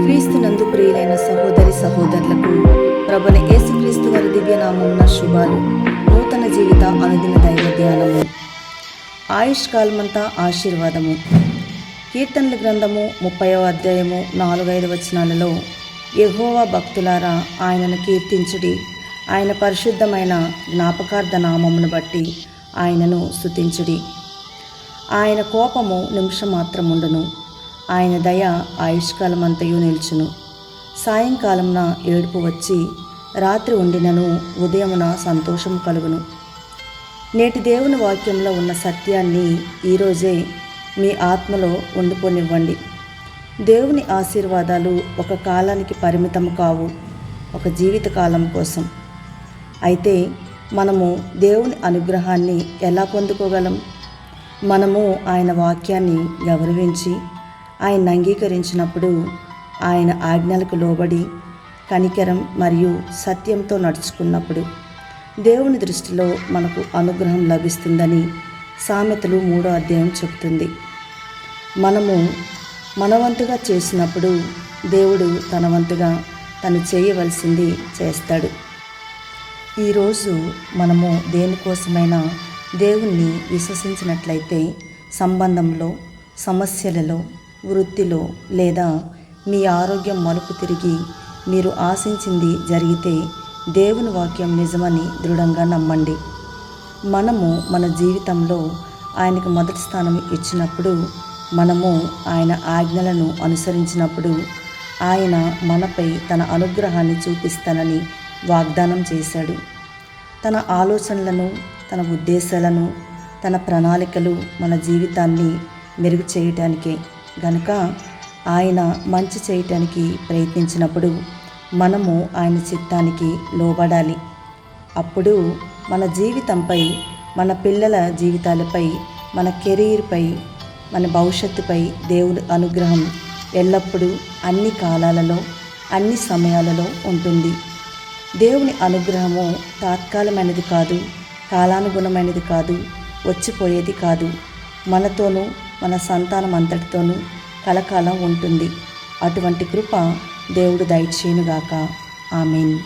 క్రీస్తునందు ప్రియులైన సహోదరి సహోదరులకు ప్రభుని యేసుక్రీస్తు వారి దివ్యనామమున శుభాలు. నూతన జీవిత అనుదిన దైవ ధ్యానము. ఆయుష్ కాలమంతా ఆశీర్వాదము. కీర్తనల గ్రంథము ముప్పైవ అధ్యాయము నాలుగైదు వచనాలలో యెహోవా భక్తులారా ఆయనను కీర్తించుడి. ఆయన పరిశుద్ధమైన జ్ఞాపకార్థ నామమును బట్టి ఆయనను స్తుతించుడి. ఆయన కోపము నిమిషం మాత్రం ఉండను ఆయన దయ ఆయుష్కాలమంతయు నిల్చును. సాయంకాలంన ఏడుపు వచ్చి రాత్రి ఉండినను ఉదయమున సంతోషం కలుగును. నేటి దేవుని వాక్యంలో ఉన్న సత్యాన్ని ఈరోజే మీ ఆత్మలో ఉండిపోనివ్వండి. దేవుని ఆశీర్వాదాలు ఒక కాలానికి పరిమితం కావు ఒక జీవిత కాలం కోసం. అయితే మనము దేవుని అనుగ్రహాన్ని ఎలా పొందుకోగలం? మనము ఆయన వాక్యాన్ని గౌరవించి ఆయన అంగీకరించినప్పుడు ఆయన ఆజ్ఞలకు లోబడి కనికరం మరియు సత్యంతో నడుచుకున్నప్పుడు దేవుని దృష్టిలో మనకు అనుగ్రహం లభిస్తుందని సామెతలు మూడో అధ్యాయం చెబుతుంది. మనము మనవంతుగా చేసినప్పుడు దేవుడు తన వంతుగా తను చేయవలసింది చేస్తాడు. ఈరోజు మనము దేనికోసమైనా దేవుణ్ణి విశ్వసించినట్లయితే సంబంధంలో సమస్యలలో వృత్తిలో లేదా మీ ఆరోగ్యం మలుపు తిరిగి మీరు ఆశించింది జరిగితే దేవుని వాక్యం నిజమని దృఢంగా నమ్మండి. మనము మన జీవితంలో ఆయనకు మొదటి స్థానం ఇచ్చినప్పుడు మనము ఆయన ఆజ్ఞలను అనుసరించినప్పుడు ఆయన మనపై తన అనుగ్రహాన్ని చూపిస్తానని వాగ్దానం చేశాడు. తన ఆలోచనలను తన ఉద్దేశాలను తన ప్రణాళికలు మన జీవితాన్ని మెరుగు చేయటానికే గనుక ఆయన మంచి చేయటానికి ప్రయత్నించినప్పుడు మనము ఆయన చిత్తానికి లోబడాలి. అప్పుడు మన జీవితంపై మన పిల్లల జీవితాలపై మన కెరీర్పై మన భవిష్యత్తుపై దేవుడి అనుగ్రహం ఎల్లప్పుడూ అన్ని కాలాలలో అన్ని సమయాలలో ఉంటుంది. దేవుని అనుగ్రహము తాత్కాలమైనది కాదు కాలానుగుణమైనది కాదు వచ్చిపోయేది కాదు. మనతోనూ మన సంతానం అంతటితోనూ కలకాలం ఉంటుంది. అటువంటి కృప దేవుడు దయచేయునుగాక. ఆమెన్.